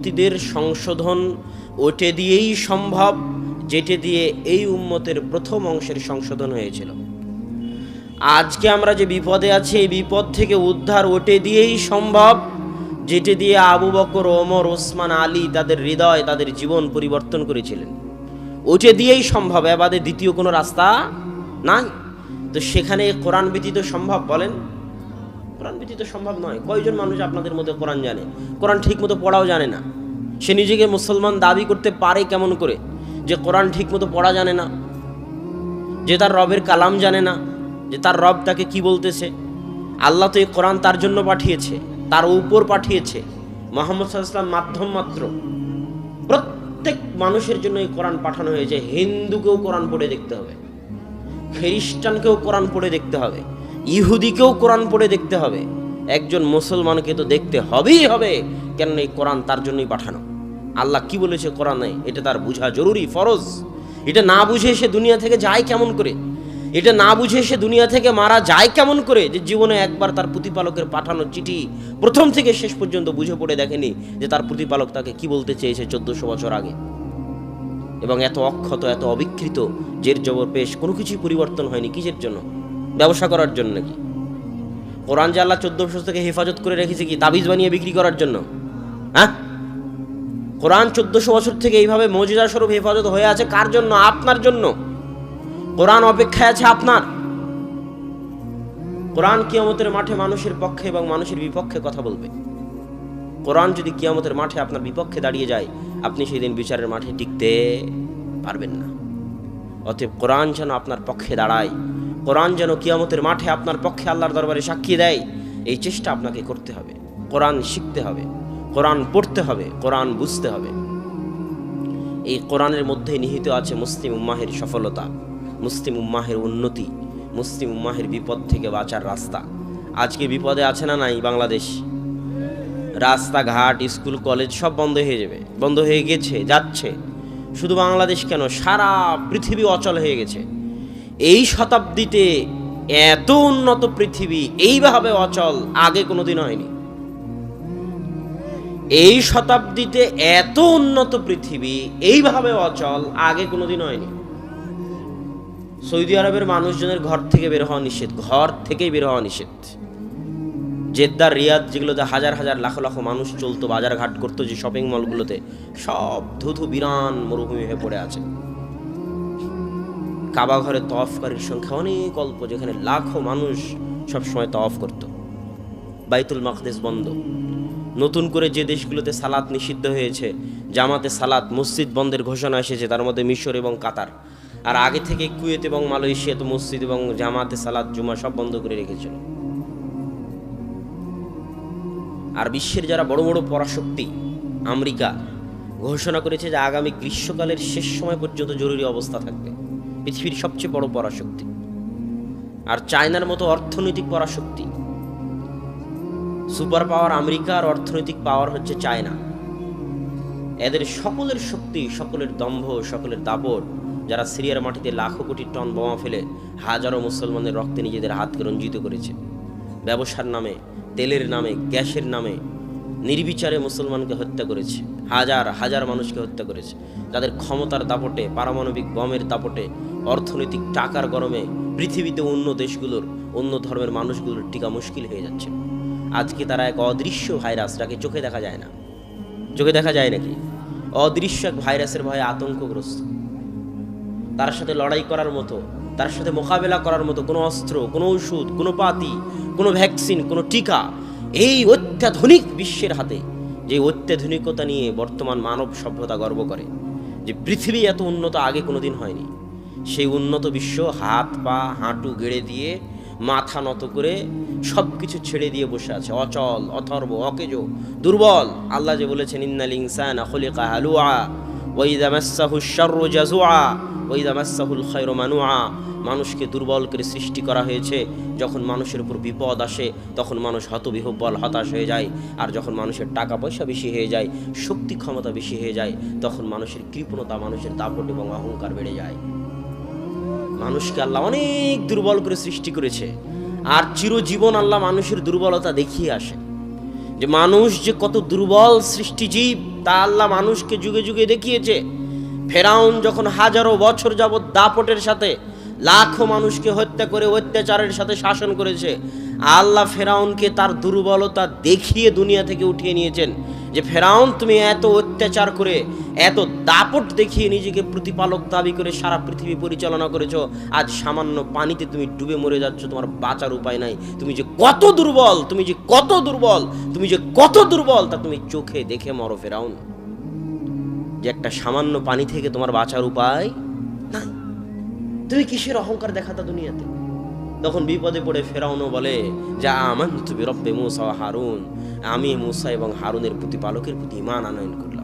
ব্যক্তিদের সংশোধন ওটে দিয়েই সম্ভব, যেটে দিয়ে এই উম্মতের প্রথম অংশের সংশোধন হয়েছিল। আজকে আমরা যে বিপদে আছি, এই বিপদ থেকে উদ্ধার ওটে দিয়েই সম্ভব, যেটে দিয়ে আবু বকর, ওমর, ওসমান, আলী তাদের হৃদয়, তাদের জীবন পরিবর্তন করেছিলেন। ওটে দিয়েই সম্ভব এবাদে দ্বিতীয় কোনো রাস্তা নাই। তো সেখানে কোরআন ব্যতীত সম্ভব বলেন? কোরআন ব্যতীত সম্ভব নয়। কয়জন মানুষ আপনাদের মধ্যে কোরআন জানে? কোরআন ঠিকমতো পড়াও জানে না। সে নিজেকে মুসলমান দাবি করতে পারে কেমন করে? যে কোরআন ঠিকমতো পড়া জানে না। যে তার রবের কালাম জানে না। যে তার রব তাকে কি বলতেছে? আল্লাহ তো এই কোরআন তার জন্য পাঠিয়েছে, তার উপর পাঠিয়েছে। মোহাম্মদ সাল্লাম মাধ্যম মাত্র। প্রত্যেক মানুষের জন্য এই কোরআন পাঠানো হয়েছে। হিন্দুকেও কোরআন পড়ে দেখতে হবে। খ্রিস্টানকেও কোরআন পড়ে দেখতে হবে। ইহুদিকেও কোরআন পড়ে দেখতে হবে। একজন মুসলমানকে তো দেখতে হবেই হবে কেন এই কোরআন তার জন্যই পাঠানো। আল্লাহ কি বলেছে কোরআনে? এটা তার বোঝা জরুরি, ফরজ। এটা না বুঝে সে দুনিয়া থেকে যায় কেমন করে? এটা না বুঝে সে দুনিয়া থেকে মারা যায় কেমন করে? যে জীবনে একবার তার প্রতিপালকের পাঠানো চিঠি প্রথম থেকে শেষ পর্যন্ত বুঝে পড়ে দেখেনি যে তার প্রতিপালক তাকে কি বলতে চেয়েছে চোদ্দশো বছর আগে। এবং এত অক্ষত, এত অবিকৃত, জের জবর পেশ, কোনো কিছুই পরিবর্তন হয়নি। কিসের জন্য? ব্যবসা করার জন্য কি? কোরআন যে আল্লাহ চোদ্দ বছর থেকে হেফাজত করে রেখেছে কি? তাবিজ বানিয়ে বিক্রি করার জন্য? হ্যাঁ? কোরআন চোদ্দশো বছর থেকে এইভাবে মজিদা স্বরূপ হেফাজত হয়ে আছে কার জন্য? আপনার জন্য। কোরআন অপেক্ষায় আছে আপনার। কোরআন কিয়ামতের মাঠে মানুষের পক্ষে এবং মানুষের বিপক্ষে কথা বলবে। কোরআন যদি কিয়ামতের মাঠে আপনার বিপক্ষে দাঁড়িয়ে যায়, আপনি সেই দিন বিচারের মাঠে টিকতে পারবেন না। অতএব কোরআন যেন আপনার পক্ষে দাঁড়ায় কোরআন যেন কিয়ামতের মাঠে আপনার পক্ষে আল্লাহর দরবারে সাক্ষী দেয়, এই চেষ্টা আপনাকে করতে হবে। কোরআন শিখতে হবে, কোরআন পড়তে হবে, কোরআন বুঝতে হবে। এই কোরআনের মধ্যে নিহিত আছে মুসলিম উম্মাহের সফলতা, মুসলিম উম্মাহের উন্নতি, মুসলিম উম্মাহের বিপদ থেকে বাঁচার রাস্তা। আজকে বিপদে আছে না নাই বাংলাদেশ? রাস্তাঘাট, স্কুল, কলেজ সব বন্ধ হয়ে যাবে, বন্ধ হয়ে গেছে, যাচ্ছে। শুধু বাংলাদেশ কেন? সারা পৃথিবী অচল হয়ে গেছে। এই শতাব্দীতে এত উন্নত পৃথিবী এইভাবে অচল আগে কোনোদিন হয়নি। এই শতাব্দীতে এত উন্নত পৃথিবী এইভাবে অচল আগে কোনোদিন হয়নি। সৌদি আরবের মানুষজনের ঘর থেকে বের হওয়া নিষেধ, ঘর থেকেই বের হওয়া নিষেধ। জেদ্দার, রিয়াদ যেগুলোতে হাজার হাজার লাখ লাখ মানুষ চলতো বাজার ঘাট করতো, যে শপিং মলগুলোতে সব ধুধু বিরান মরুভূমি হয়ে পড়ে আছে। কাবা ঘরে তফকারীর সংখ্যা অনেক অল্প, যেখানে লাখো মানুষ সবসময় তফ করত। বাইতুল মাকদেস বন্ধ। নতুন করে যে দেশগুলোতে সালাত নিষিদ্ধ হয়েছে, জামাতে সালাত, মসজিদ বন্ধের ঘোষণা এসেছে, তার মধ্যে মিশর এবং কাতার। আর আগে থেকে কুয়েত এবং মালয়েশিয়া তো মসজিদ এবং জামাতে সালাত, জুমা সব বন্ধ করে রেখেছিল। আর বিশ্বের যারা বড় বড় পরাশক্তি, আমেরিকা, ঘোষণা করেছে যে আগামী গ্রীষ্মকালের শেষ সময় পর্যন্ত জরুরি অবস্থা থাকবে। পৃথিবীর সবচেয়ে বড় পরাশক্তি। আর চায়নার মতো অর্থনৈতিক পরাশক্তি। সুপার পাওয়ার আমেরিকার অর্থনৈতিক পাওয়ার হচ্ছে চায়না। এদের সকলের শক্তি, সকলের দম্ভ, সকলের দাপট, যারা সিরিয়ার মাটিতে লাখো কোটি টন বোমা ফেলে হাজারো মুসলমানের রক্তে নিজেদের হাতকে রঞ্জিত করেছে। ব্যবসার নামে, তেলের নামে, গ্যাসের নামে নির্বিচারে মুসলমানকে হত্যা করেছে, হাজার হাজার মানুষকে হত্যা করেছে। তাদের ক্ষমতার দাপটে, পারমাণবিক বমের দাপটে, অর্থনৈতিক টাকার গরমে পৃথিবীতে অন্য দেশগুলোর, অন্য ধর্মের মানুষগুলোর টিকা মুশকিল হয়ে যাচ্ছে। আজকে তারা এক অদৃশ্য ভাইরাস, যাকে চোখে দেখা যায় না। চোখে দেখা যায় নাকি? অদৃশ্য এক ভাইরাসের ভয়ে আতঙ্কগ্রস্ত। তার সাথে লড়াই করার মতো, তার সাথে মোকাবেলা করার মতো কোনো অস্ত্র, কোনো ওষুধ, কোনো পাতি, কোনো ভ্যাকসিন, কোনো টিকা এই অত্যাধুনিক বিশ্বের হাতে যে অত্যাধুনিকতা নিয়ে বর্তমান মানব সভ্যতা গর্ব করে, যে পৃথিবী এত উন্নত আগে কোনোদিন হয়নি, সেই উন্নত বিশ্ব হাত, পা, হাঁটু গেড়ে দিয়ে, মাথা নত করে সব কিছু ছেড়ে দিয়ে বসে আছে। অচল, অথর্ব, অকেজো, দুর্বল। আল্লাহ যে বলেছেন, ইন্নাল ইনসান হালুয়া ওয়াইদা মাসাহু শাররু জাজুআ ওয়াইদা মাসাহুল খায়রু মানুআ, মানুষকে দুর্বল করে সৃষ্টি করা হয়েছে। যখন মানুষের উপর বিপদ আসে, তখন মানুষ হতবিহব্বল, হতাশ হয়ে যায়। আর যখন মানুষের টাকা পয়সা বেশি হয়ে যায়, শক্তি ক্ষমতা বেশি হয়ে যায়, তখন মানুষের কৃপণতা, মানুষের দাপট এবং অহংকার বেড়ে যায়। মানুষকে আল্লাহ অনেক দুর্বল করে সৃষ্টি করেছে। আর চিরজীবন আল্লাহ মানুষের দুর্বলতা দেখিয়ে আসে। যে মানুষ যে কত দুর্বল সৃষ্টিজীব, তা আল্লাহ মানুষকে যুগে যুগে দেখিয়েছে। ফেরাউন যখন হাজারো বছর যাবৎ দাপটের সাথে লাখো মানুষকে হত্যা করে অত্যাচারের সাথে শাসন করেছে, আল্লাহ ফেরাউনকে তার দুর্বলতা দেখিয়ে দুনিয়া থেকে উঠিয়ে নিয়েছেন যে, ফেরাউন, তুমি এত অত্যাচার করে, এত দাপট দেখিয়ে নিজেকে প্রতিপালক দাবি করে সারা পৃথিবী পরিচালনা করেছ, আজ সামান্য পানিতে তুমি ডুবে মরে যাচ্ছ, তোমার বাঁচার উপায় নাই। তুমি যে কত দুর্বল, তুমি যে কত দুর্বল, তুমি যে কত দুর্বল, তা তুমি চোখে দেখে মরো ফেরাউন। যে একটা সামান্য পানি থেকে তোমার বাঁচার উপায় নাই। তুমি কিসের অহংকার দেখাতা দুনিয়াতে? তখন বিপদে পড়ে ফেরাউনও বলে, যা আমান তুমি রব্বে মুসা হারুন। আমি মুসা এবং হারুনের প্রতিপালকের প্রতি ইমান আনয়ন করলাম।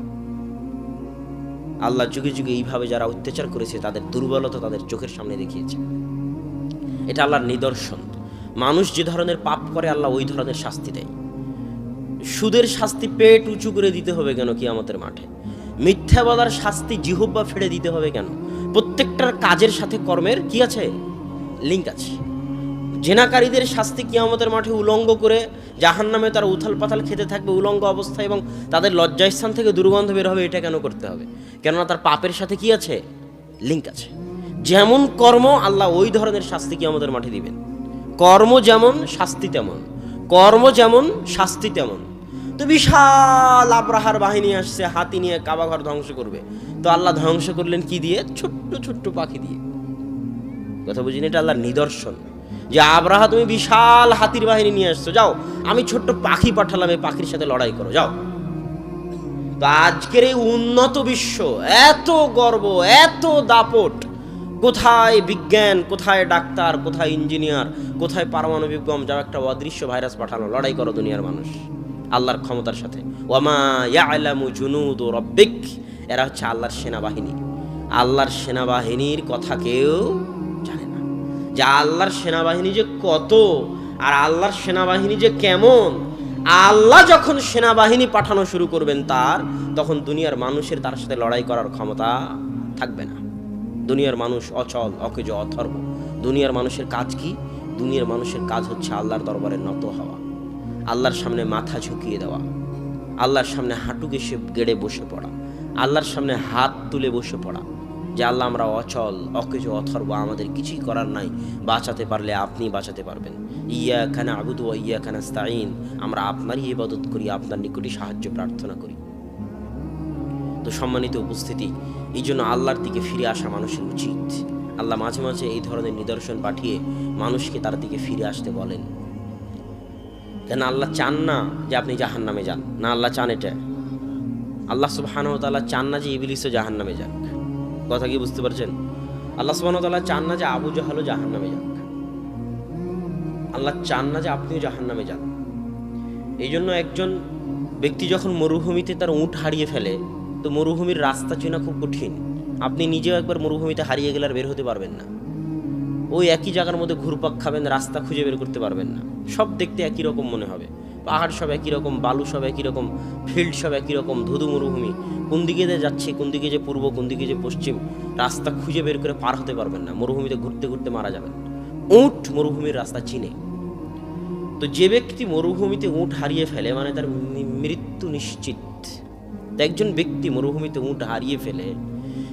আল্লাহ যুগে যুগে এইভাবে যারা অত্যাচার করেছে, তাদের দুর্বলতা তাদের চোখের সামনে দেখিয়েছে। এটা আল্লাহর নিদর্শন। মানুষ যে ধরনের পাপ করে, আল্লাহ ওই ধরনের শাস্তি দেয়। সুদের শাস্তি পেট উঁচু করে দিতে হবে কেন কি আমাদের মাঠে? মিথ্যা বলার শাস্তি জিহুব্বা ফেড়ে দিতে হবে কেন? প্রত্যেকটার কাজের সাথে কর্মের কি আছে? লিঙ্ক আছে। জেনাকারীদের শাস্তি কিয়ামতের মাঠে উলঙ্গ করে জাহান নামে তারা উথাল পাথাল খেতে থাকবে উলঙ্গ অবস্থায় এবং তাদের লজ্জাস্থান থেকে দুর্গন্ধ বের হবে, এটা কেন করতে হবে? কেননা তার পাপের সাথে কি আছে? লিঙ্ক আছে। যেমন কর্ম আল্লাহ ওই ধরনের শাস্তি কিয়ামতের মাঠে দিবেন। কর্ম যেমন, শাস্তি তেমন। কর্ম যেমন, শাস্তি তেমন। তো বিশাল আব্রাহার বাহিনী আসছে, হাতি নিয়ে কাবাঘর ধ্বংস করবে। তো আল্লাহ ধ্বংস করলেন কি দিয়ে? ছোট্ট ছোট্ট পাখি দিয়ে। কথা বুঝিনি? এটা আল্লাহর নিদর্শন। যে আব্রাহা, তুমি বিশাল হাতির বাহিনী নিয়ে আসছো, যাও, আমি ছোট্ট পাখি পাঠালাম, এই পাখির সাথে লড়াই করো, যাও। তো আজকের এই উন্নত বিশ্ব, এত গর্ব, এত দাপট, কোথায় বিজ্ঞান, কোথায় ডাক্তার, কোথায় ইঞ্জিনিয়ার, কোথায় পারমাণবিক বম, যাও একটা অদৃশ্য ভাইরাস পাঠানো লড়াই করো দুনিয়ার মানুষ। আল্লাহর ক্ষমতার সাথে। এরা হচ্ছে আল্লাহর সেনাবাহিনী। আল্লাহর সেনাবাহিনীর কথা কেউ জানে না। যে আল্লাহর সেনাবাহিনী যে কত, আর আল্লাহর সেনাবাহিনী যে কেমন, আল্লাহ যখন সেনাবাহিনী পাঠানো শুরু করবেন তার, তখন দুনিয়ার মানুষের তার সাথে লড়াই করার ক্ষমতা থাকবে না। দুনিয়ার মানুষ অচল, অকেজ অথর্ব দুনিয়ার মানুষের কাজ কি? দুনিয়ার মানুষের কাজ হচ্ছে আল্লাহর দরবারে নত হওয়া। আল্লাহর সামনে মাথা ঝুঁকিয়ে দেওয়া। আল্লাহর সামনে হাঁটু গেসে গেড়ে বসে পড়া। আল্লাহর সামনে হাত তুলে বসে পড়া। যে আল্লাহ আমরা অচল, অকেজ, অথর্ব, আমাদের কিছুই করার নাই। বাঁচাতে পারলে আপনি বাঁচাতে পারবেন। ইয়া খানা আবুদু ইয়া খানা স্তাইন আমরা আপনারই ইবাদত করি, আপনার নিকটই সাহায্য, প্রার্থনা করি। তো সম্মানিত উপস্থিতি, এই জন্য আল্লাহর দিকে ফিরে আসা মানুষের উচিত। আল্লাহ মাঝে মাঝে এই ধরনের নিদর্শন পাঠিয়ে মানুষকে তার দিকে ফিরে আসতে বলেন। কেন আল্লাহ চান না যে আপনি জাহান নামে যান? না আল্লাহ চান এটা? আল্লাহ তাআলা চান না যে ইবলিসও জাহান নামে যাক। কথা কি বুঝতে পারছেন? আল্লাহ তাআলা চান না যে আবু জাহালও জাহান নামে যাক। আল্লাহ চান না যে আপনিও জাহান নামে যান। এই জন্য একজন ব্যক্তি যখন মরুভূমিতে তার উঁট হারিয়ে ফেলে, তো মরুভূমির রাস্তা চেনা খুব কঠিন। আপনি নিজেও একবার মরুভূমিতে হারিয়ে গেলে আর বের হতে পারবেন না। ওই একই জায়গার মধ্যে ঘুরপাক খাবেন, রাস্তা খুঁজে বের করতে পারবেন না। সব দেখতে একই রকম মনে হবে। পাহাড় সব একই রকম, বালু সব একই রকম, ফিল্ড সব একই রকম, ধুধু মরুভূমি। কোন দিকে যে যাচ্ছে, কোন দিকে যে পূর্ব, কোন দিকে যে পশ্চিম, রাস্তা খুঁজে বের করে পার হতে পারবেন না। মরুভূমিতে ঘুরতে ঘুরতে মারা যাবেন। উট মরুভূমির রাস্তা চিনে। তো যে ব্যক্তি মরুভূমিতে উট হারিয়ে ফেলে মানে তার মৃত্যু নিশ্চিত। একজন ব্যক্তি মরুভূমিতে উট হারিয়ে ফেলে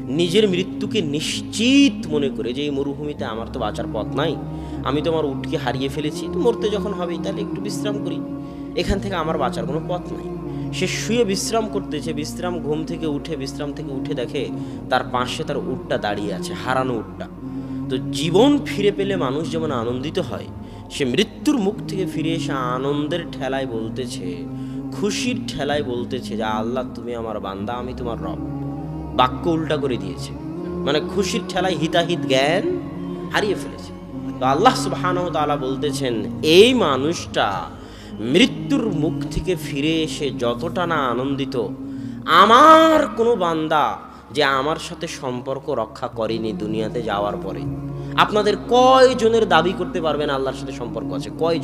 নিজের মৃত্যুকে নিশ্চিত মনে করে যে এই মরুভূমিতে আমার তো বাঁচার পথ নাই, আমি তো আমার উটকে হারিয়ে ফেলেছি, তো মরতে যখন হবেই, তাহলে একটু বিশ্রাম করি। এখান থেকে আমার বাঁচার কোনো পথ নাই। সে শুয়ে বিশ্রাম করতেছে, বিশ্রাম ঘুম থেকে উঠে, বিশ্রাম থেকে উঠে দেখে তার পাশে তার উটটা দাঁড়িয়ে আছে, হারানো উটটা। তো জীবন ফিরে পেলে মানুষ যেমন আনন্দিত হয়, সে মৃত্যুর মুখ থেকে ফিরে এসে আনন্দের ঠেলায় বলতেছে, খুশির ঠেলায় বলতেছে যে, আল্লাহ, তুমি আমার বান্দা, আমি তোমার রব। বাক্য উল্টা করে দিয়েছে। মানে খুশির ঠেলায় হিতাহিত জ্ঞান হারিয়ে ফেলেছে। তো আল্লাহ সুবহানাহু তাআলা বলতেছেন, এই মানুষটা মৃত্যুর মুখ থেকে ফিরে এসে যতটা না আনন্দিত, আমার কোনো বান্দা যে আমার সাথে সম্পর্ক রক্ষা করেনি দুনিয়াতে যাওয়ার পরে। আপনাদের কয়জনের দাবি করতে পারবেন আল্লাহর সাথে সম্পর্ক আছে? কয়জন?